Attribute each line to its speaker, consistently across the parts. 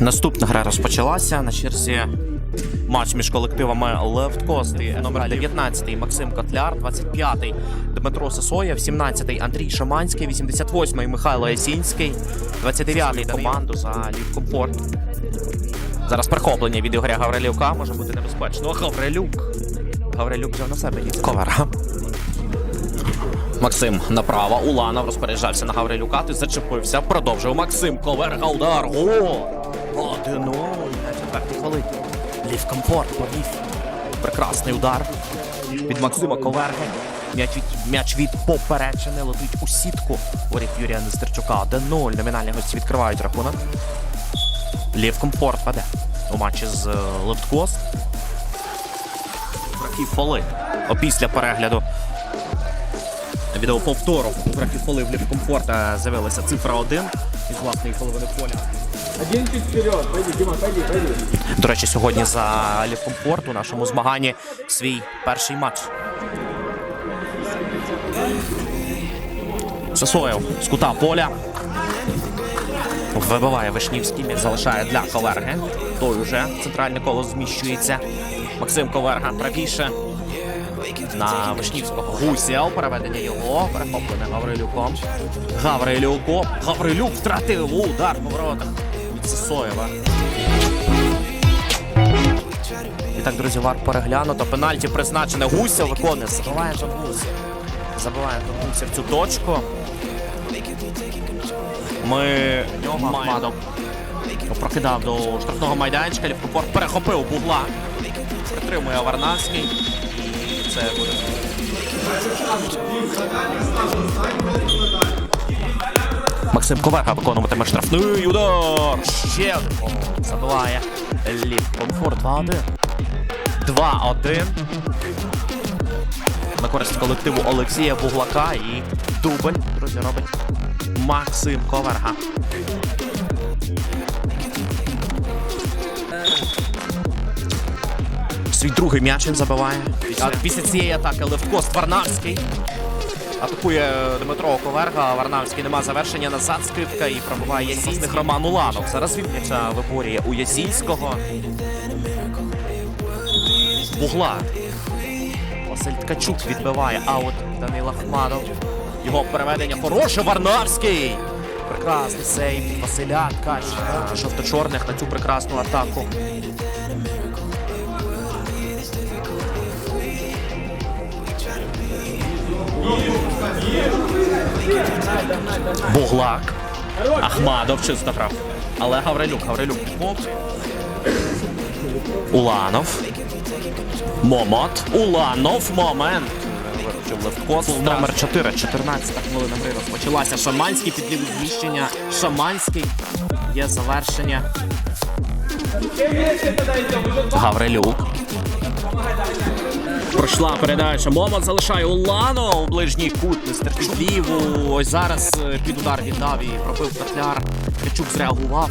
Speaker 1: Наступна гра розпочалася на черзі. Матч між колективами Левт Кост і номер 19 Максим Котляр, 25-й Дмитро Сосоєв, 17-й Андрій Шаманський, 88-й Михайло Ясінський, 29-й команду за Лів Комфорт. Зараз перехоплення від Ігоря Гаврилюка може бути небезпечно. Гаврилюк. Гаврилюк взяв на себе дід. Ковара. Максим направо. Уланов розпоряджався на Гаврилюка. Ти зачепився. Продовжив Максим. Коверга удар. О! 1-0 на четвертій хвилині. Лів комфорт повів. Прекрасний удар від Максима Коверги. М'яч від, м'яч від поперечини летить у сітку. Воріт Юрія Нестерчука. 1-0. Номінальні гості відкривають рахунок. Лів комфорт веде у матчі з е, Левткост. Графі фоли. Опісля перегляду відеоповтору у графі фоли в Лів комфорта з'явилася цифра 1 із власної половини поля.
Speaker 2: Один вперед. Пойди, Дима, пойди, пойди.
Speaker 1: До речі, сьогодні за Лівкомфорт у нашому змаганні свій перший матч. Сосоєв з кута поля. Вибиває Вишнівський, м'яч залишає для Коверги. Той уже центральне коло зміщується. Максим Коверга правіше. На Вишнівського Гусєв. Переведення його. Перехоплене Гаврилюком. Гаврилюко. Гаврилюк втратив удар по воротах від Сосоєва. І так, друзі, вар переглянуто. Пенальті призначене. Гуся виконує. Забиває Гуся. Забиває там Гуся в цю точку. Ми нього Ахмадов прокидав до штрафного майданчика. Лівкопорт перехопив бугла. Притримує Варнавський. І це буде. Максим Коверга виконуватиме штрафний удар. Ще один. Забиває Лів Комфорт 2-1. 2-1. На користь колективу Олексія Буглака і дубль, друзі, робить Максим Коверга. Свій другий м'яч він забиває. Після цієї атаки Левткост Варнавський. Атакує Дмитро Коверга. Варнавський нема завершення назад скидка і пробиває Ясінських Роман Уланов. Зараз він виборює у Ясінського. Бугла. Василь Ткачук відбиває аут Данил Ахмадов. Його переведення хороше. Варнавський. Прекрасний сейв Василя Ткачука. Жовто-чорних на цю прекрасну атаку. Буглак. Ахмадов чисто грав. Але Гаврилюк, Гаврилюк. Уланов. Момот. Уланов. Момент. Номер 4. 14 хвилина гри розпочалася. Шаманський підлів зміщення. Шаманський. Є завершення. Гаврилюк. Пройшла передача. Момот залишає Уланов. Ближній кут не. Ось зараз е, під удар віддав і пробив Котляр. Ткачук зреагував.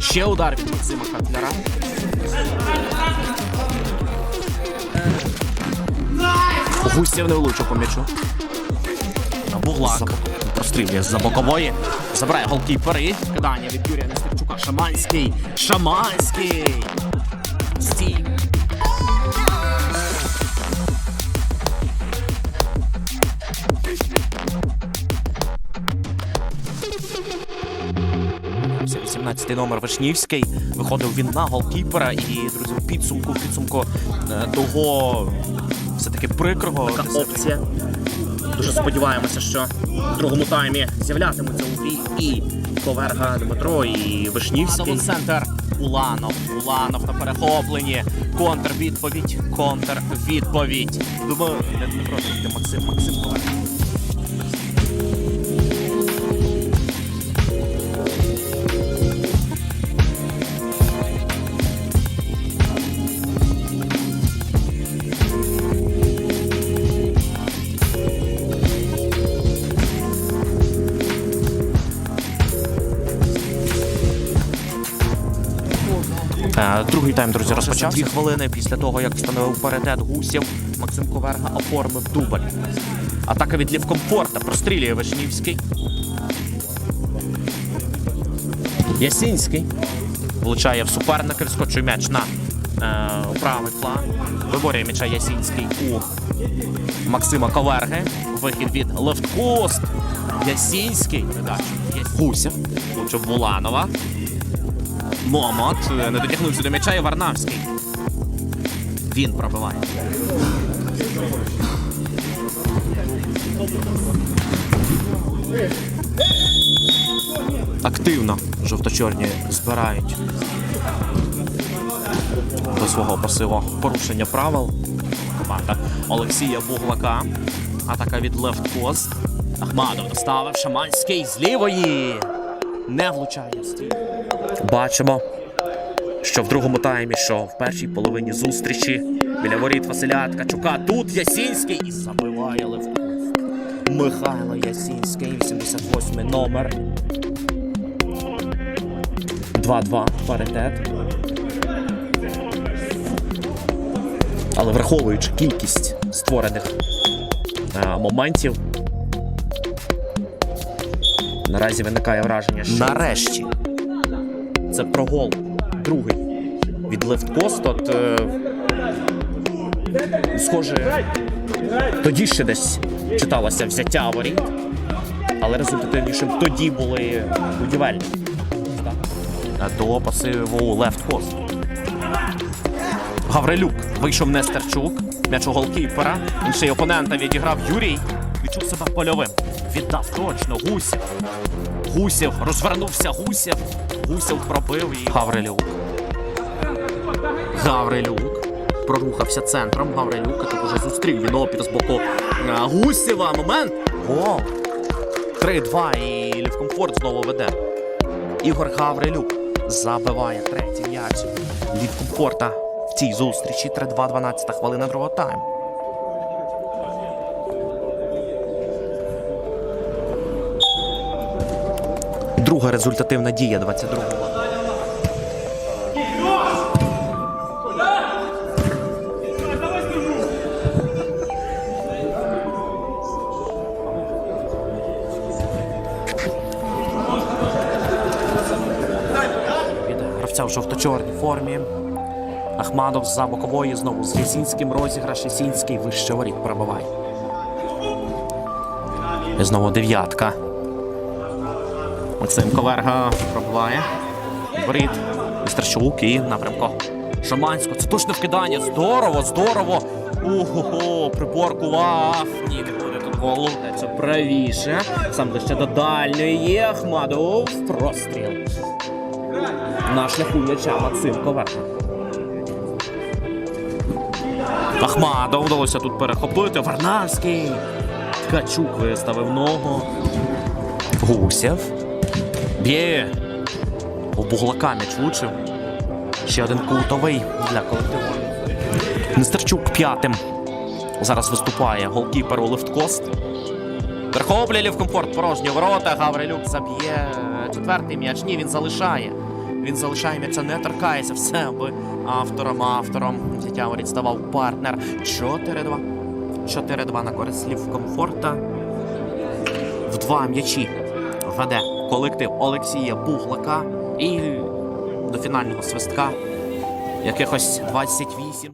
Speaker 1: Ще удар від Максима Котляра. Гусєв не влучив по м'ячу. Буглак прострілює з-за бокової. Забирає голкіпери. Кидання від Юрія Нестерчука. Шаманський. Шаманський. Стій. Це 18-й номер Вишнівський. Виходив він на голкіпера. І, друзі, в підсумку, в підсумку е, того все-таки прикрого. Така опція. Дуже сподіваємося, що в другому таймі з'являтимуться у грі і Коверга Дмитро, і Вишнівський. центр. Уланов. Уланов на перехопленні. Контрвідповідь. Контрвідповідь. Думаю, не Дмитро, Максим. Максим Коверга. Другий тайм, друзі, розпочався. Дві хвилини після того, як встановив паритет гусів, Максим Коверга оформив дубль. Атака від Лівкомфорта прострілює Вишнівський. Ясінський влучає в суперника, відскочує м'яч на е, правий фланг. Виборює м'яча Ясінський у Максима Коверги. Вихід від лефткост. Ясінський. Гусєв. Влучив Буланова. Момот е, не дотягнувся до м'яча і Варнавський. Він пробиває. Активно жовто-чорні збирають до свого пасиву порушення правил. Команда Олексія Буглака. Атака від Лефт Пост. Ахмадов доставив Шаманський з лівої. Не влучає стій. Бачимо, що в другому таймі, що в першій половині зустрічі біля воріт Василя Ткачука. Тут Ясінський і забиває Левко. Михайло Ясінський, 88 номер. 2-2 паритет. Але враховуючи кількість створених е, моментів, наразі виникає враження, що нарешті це прогол другий від Левткост. От, е, схоже, тоді ще десь читалося взяття воріт, але результативнішим тоді були будівельні. До пасиву Левткост. Гаврилюк вийшов Нестерчук. М'яч у голкіпера. Інший опонента відіграв Юрій. Відчув себе польовим. Віддав точно Гусєв. Гусєв розвернувся Гусєв. Гусєв пробив і Гаврилюк. Гаврилюк. Прорухався центром. Гаврилюк а тут уже зустрів він опір з боку е, Гусєва. Момент. Гол. 3-2 і Лівкомфорт знову веде. Ігор Гаврилюк забиває третій м'яч. Лівкомфорта в цій зустрічі 3-2, 12 хвилина другого тайму. Друга результативна дія 22-го. від гравця в жовто-чорній формі. Ахмадов з-за бокової знову з Ясінським розіграш. Ясінський вище воріт пробиває. І знову дев'ятка. Максим Коверга пробиває. Воріт. Містерчук і напрямку. Шаманського. Це точне вкидання. Здорово, здорово. Ого, приборкував. Ні, не буде тут голу. Це правіше. Сам ближче до дальньої. Ахмадов. Простріл. На шляху м'яча Максим Коверка. Ахмадов вдалося тут перехопити. Варнавський. Ткачук виставив ногу. Гусєв. Б'є. У Буглака м'яч влучив. Ще один кутовий для колективу. Нестерчук п'ятим. Зараз виступає голкіпер у лефткост. Верхоблє Лівкомфорт порожні ворота. Гаврилюк заб'є четвертий м'яч. Ні, він залишає. Він залишає м'яча, не торкається все, аби автором автором взяття воріт ставав партнер. 4-2. 4-2 на користь Лівкомфорта. В два м'ячі веде колектив Олексія Буглака і до фінального свистка якихось 28.